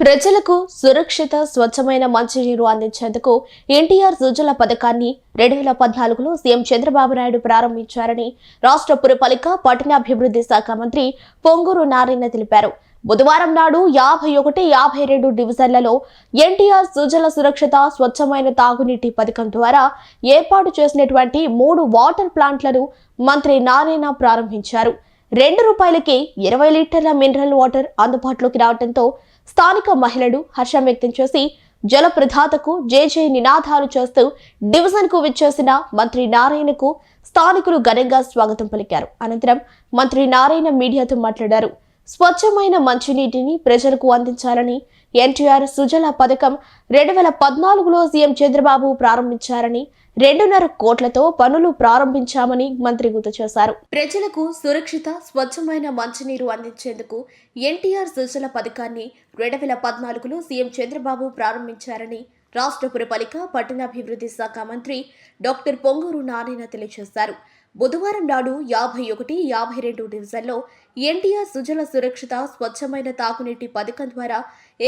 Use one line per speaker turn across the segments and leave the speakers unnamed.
ప్రజలకు సురక్షిత స్వచ్ఛమైన మంచినీరు అందించేందుకు ఎన్టీఆర్ సుజల పథకాన్ని రెండు వేల పద్నాలుగులో సీఎం చంద్రబాబు నాయుడు ప్రారంభించారని రాష్ట్ర పురపాలిక పట్టణాభివృద్ధి శాఖ మంత్రి పొంగూరు నారాయణ తెలిపారు. బుధవారం నాడు యాభై ఒకటి యాభై రెండు డివిజన్లలో ఎన్టీఆర్ సుజల సురక్షిత స్వచ్ఛమైన తాగునీటి పథకం ద్వారా ఏర్పాటు చేసినటువంటి మూడు వాటర్ ప్లాంట్లను మంత్రి నారాయణ ప్రారంభించారు. రెండు రూపాయలకి ఇరవై లీటర్ల మినరల్ వాటర్ అందుబాటులోకి రావడంతో స్థానిక మహిళలు హర్షం వ్యక్తం చేసి జల ప్రదాతకు జేజే నినాదాలు చేస్తూ డివిజన్కు విచ్చేసిన మంత్రి నారాయణకు స్థానికులు ఘనంగా స్వాగతం పలికారు. అనంతరం మంత్రి నారాయణ మీడియాతో మాట్లాడారు. స్వచ్ఛమైన మంచినీటిని ప్రజలకు అందించాలని ఎన్టీఆర్ సుజల పథకం రెండు వేల పద్నాలుగులో సీఎం చంద్రబాబు ప్రారంభించారని రెండున్నర కోట్లతో పనులు ప్రారంభించామని మంత్రి గుర్తు చేశారు. ప్రజలకు సురక్షిత స్వచ్ఛమైన మంచినీరు అందించేందుకు ఎన్టీఆర్ సుజల పథకాన్ని రెండు వేల పద్నాలుగులో సీఎం చంద్రబాబు ప్రారంభించారని రాష్ట్ర పురపాలిక పట్టణాభివృద్ధి శాఖ మంత్రి డాక్టర్ పొంగూరు నారాయణ తెలియజేశారు. బుధవారం నాడు యాభై ఒకటి యాభై రెండు డివిజన్లో ఎన్టీఆర్ సుజల సురక్షిత స్వచ్ఛమైన తాగునీటి పథకం ద్వారా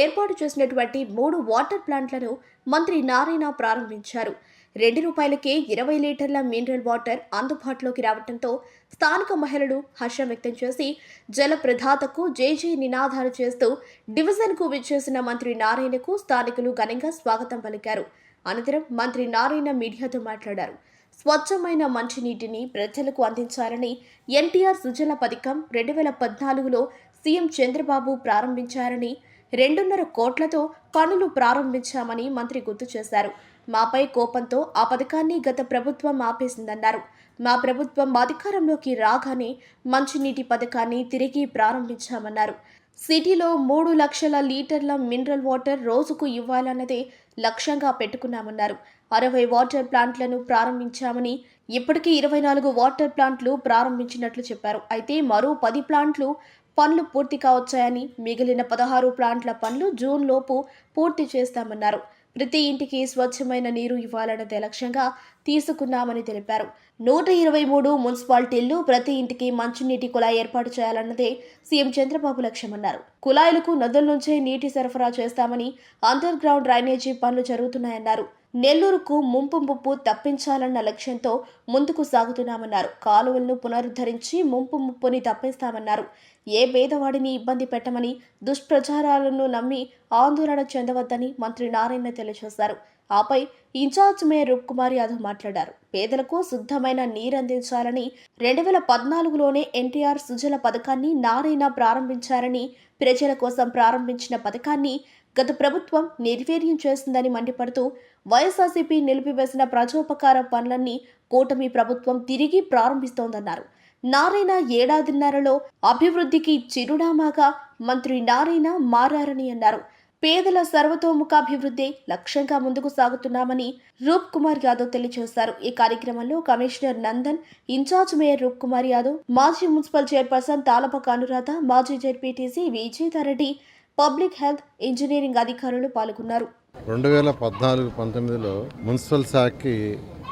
ఏర్పాటు చేసినటువంటి మూడు వాటర్ ప్లాంట్లను మంత్రి నారాయణ ప్రారంభించారు. రెండు రూపాయలకే ఇరవై లీటర్ల మినరల్ వాటర్ అందుబాటులోకి రావడంతో స్థానిక మహిళలు హర్షం వ్యక్తం చేసి జల ప్రదాతకు జేజే నినాదాలు చేస్తూ డివిజన్కు విచ్చేసిన మంత్రి నారాయణకు స్థానికులు ఘనంగా స్వాగతం పలికారు. అనంతరం మంత్రి నారాయణ మీడియాతో మాట్లాడారు. స్వచ్ఛమైన మంచినీటిని ప్రజలకు అందించాలని ఎన్టీఆర్ సుజల పథకం రెండు వేల పద్నాలుగులో సీఎం చంద్రబాబు ప్రారంభించారని రెండున్నర కోట్లతో పనులు ప్రారంభించామని మంత్రి గుర్తు చేశారు. మాపై కోపంతో ఆ పథకాన్ని గత ప్రభుత్వం ఆపేసిందన్నారు. మా ప్రభుత్వం అధికారంలోకి రాగానే మంచినీటి పథకాన్ని తిరిగి ప్రారంభించామన్నారు. సిటీలో మూడు లక్షల లీటర్ల మినరల్ వాటర్ రోజుకు ఇవ్వాలన్నదే లక్ష్యంగా పెట్టుకున్నామన్నారు. అరవై వాటర్ ప్లాంట్లను ప్రారంభించామని ఇప్పటికీ ఇరవై నాలుగు వాటర్ ప్లాంట్లు ప్రారంభించినట్లు చెప్పారు. అయితే మరో పది ప్లాంట్లు పనులు పూర్తి కావచ్చాయని మిగిలిన పదహారు ప్లాంట్ల పనులు జూన్ లోపు పూర్తి చేస్తామన్నారు. ప్రతి ఇంటికి స్వచ్ఛమైన నీరు ఇవ్వాలన్నదే లక్ష్యంగా తీసుకున్నామని తెలిపారు. నూట ఇరవై మూడు మున్సిపాలిటీల్లో ప్రతి ఇంటికి మంచినీటి కుళాయి ఏర్పాటు చేయాలన్నదే సీఎం చంద్రబాబు లక్ష్యమన్నారు. కుళాయిలకు నదుల నుంచే నీటి సరఫరా చేస్తామని అండర్ గ్రౌండ్ డ్రైనేజీ పనులు జరుగుతున్నాయన్నారు. నెల్లూరుకు ముంపు ముప్పు తప్పించాలన్న లక్ష్యంతో ముందుకు సాగుతున్నామన్నారు. కాలువలను పునరుద్ధరించి ముంపు ముప్పుని తప్పిస్తామన్నారు. ఏ పేదవాడిని ఇబ్బంది పెట్టమని దుష్ప్రచారాలను నమ్మి ఆందోళన చెందవద్దని మంత్రి నారాయణ తెలియజేశారు. ఆపై ఇన్ఛార్జ్ మేయర్ రూప్కుమారి యాదవ్ మాట్లాడారు. పేదలకు శుద్ధమైన నీరు అందించాలని రెండు వేల పద్నాలుగులోనే ఎన్టీఆర్ సుజల పథకాన్ని నారాయణ ప్రారంభించారని ప్రజల కోసం ప్రారంభించిన పథకాన్ని గత ప్రభుత్వం నిర్వీర్యం చేసిందని మండిపడుతూ వైఎస్ఆర్సీపీ నిలిపివేసిన ప్రజోపకార పనులన్నీ కూటమి ప్రభుత్వం తిరిగి ప్రారంభిస్తోందన్నారు. నారాయణ ఏడాదిన్నరలో అభివృద్ధికి చిరునామాగా మంత్రి నారాయణ మారారని అన్నారు. పేదల సర్వతోముఖాభివృద్ధి లక్ష్యంగా ముందుకు సాగుతున్నామని రూప్ కుమార్ యాదవ్ తెలియజేశారు. ఈ కార్యక్రమంలో commissioner Nandan incharge mayor Roop Kumar Yadav మాజీ మున్సిపల్ చైర్పర్సన్ తాలపక అనురాధ మాజీ ZPTC Vijethareddy public health engineering అధికారులు పాల్గొన్నారు.
రెండు వేల పద్నాలుగు పంతొమ్మిదిలో మున్సిపల్ శాఖకి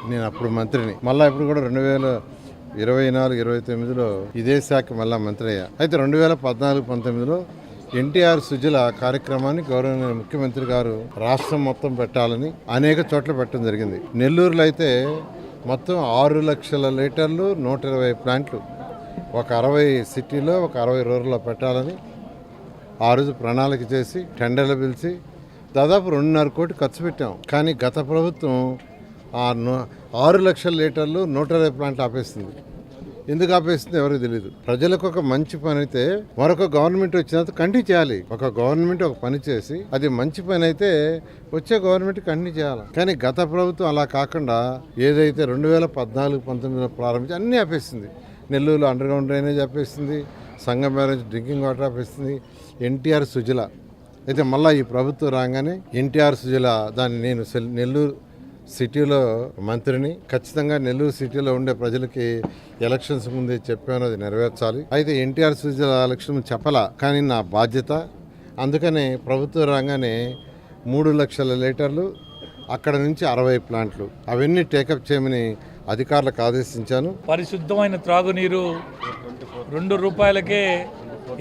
నేను అప్పుడు మంత్రిని. మళ్ళీ ఇప్పుడు కూడా రెండు వేల ఇరవై నాలుగు ఇరవై తొమ్మిదిలో ఇదే శాఖ మళ్ళీ మంత్రి అయ్యా అయితే రెండు వేల పద్నాలుగు పంతొమ్మిదిలో ఎన్టీఆర్ సుజల కార్యక్రమాన్ని గౌరవనీయ ముఖ్యమంత్రి గారు రాష్ట్రం మొత్తం పెట్టాలని అనేక చోట్ల పెట్టడం జరిగింది. నెల్లూరులో అయితే మొత్తం ఆరు లక్షల లీటర్లు నూట ఇరవై ప్లాంట్లు ఒక అరవై సిటీలో ఒక అరవై రూరల్లో పెట్టాలని ఆ రోజు ప్రణాళిక చేసి టెండర్లు పిలిచి దాదాపు రెండున్నర కోటి ఖర్చు పెట్టాం. కానీ గత ప్రభుత్వం ఆ ఆరు లక్షల లీటర్లు నూట ఇరవై ప్లాంట్ ఆపేస్తుంది ఎందుకు ఆపేస్తుంది ఎవరికి తెలియదు ప్రజలకు ఒక మంచి పని అయితే మరొక గవర్నమెంట్ వచ్చినంత కంటిన్యూ చేయాలి. ఒక గవర్నమెంట్ ఒక పని చేసి అది మంచి పని అయితే వచ్చే గవర్నమెంట్ కంటిన్యూ చేయాలి. కానీ గత ప్రభుత్వం అలా కాకుండా ఏదైతే రెండు వేల పద్నాలుగు పంతొమ్మిదిలో ప్రారంభించి అన్నీ ఆపేసింది. నెల్లూరులో అండర్ గ్రౌండ్ డ్రైనేజ్ ఆపేసింది. సంగం బ్యారేజ్ డ్రింకింగ్ వాటర్ ఆపేస్తుంది ఎన్టీఆర్ సుజల. అయితే మళ్ళీ ఈ ప్రభుత్వం రాగానే ఎన్టీఆర్ సుజల దాన్ని నేను సెల్- నెల్లూరు సిటీలో మంత్రిని. ఖచ్చితంగా నెల్లూరు సిటీలో ఉండే ప్రజలకి ఎలక్షన్స్ ముందే చెప్పాను అది నెరవేర్చాలి. అయితే ఎన్టీఆర్ సుజల ఎలక్షన్ చెప్పలా కానీ నా బాధ్యత. అందుకనే ప్రభుత్వం రాగానే మూడు లక్షల లీటర్లు అక్కడ నుంచి అరవై ప్లాంట్లు. అవన్నీ టేకప్ చేయమని అధికారులకు ఆదేశించాను.
పరిశుద్ధమైన త్రాగునీరు రెండు రూపాయలకే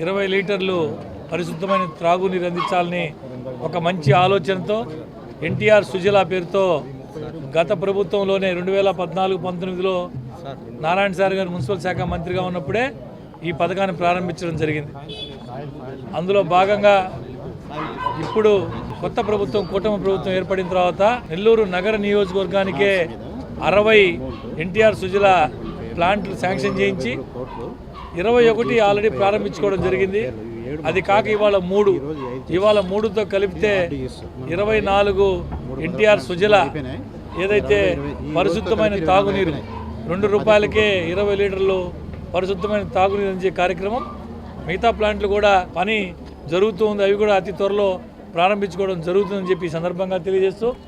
ఇరవై లీటర్లు పరిశుద్ధమైన త్రాగునీరు అందించాలని ఒక మంచి ఆలోచనతో ఎన్టీఆర్ సుజల పేరుతో గత ప్రభుత్వంలోనే రెండు వేల పద్నాలుగు పంతొమ్మిదిలో నారాయణ సార్ గారు మున్సిపల్ శాఖ మంత్రిగా ఉన్నప్పుడే ఈ పథకాన్ని ప్రారంభించడం జరిగింది. అందులో భాగంగా ఇప్పుడు కొత్త ప్రభుత్వం కూటమి ప్రభుత్వం ఏర్పడిన తర్వాత నెల్లూరు నగర నియోజకవర్గానికే అరవై ఎన్టీఆర్ సుజల ప్లాంట్లు శాంక్షన్ చేయించి ఇరవై ఒకటి ఆల్రెడీ ప్రారంభించుకోవడం జరిగింది. అది కాక ఇవాళ మూడు. ఇవాళ మూడుతో కలిపితే ఇరవై నాలుగు ఎన్టీఆర్ సుజల ఏదైతే పరిశుద్ధమైన తాగునీరు రెండు రూపాయలకే ఇరవై లీటర్లు పరిశుద్ధమైన తాగునీరు అందించే కార్యక్రమం మిగతా ప్లాంట్లు కూడా పని జరుగుతూ ఉంది. అవి కూడా అతి త్వరలో ప్రారంభించుకోవడం జరుగుతుందని చెప్పి సందర్భంగా తెలియజేస్తూ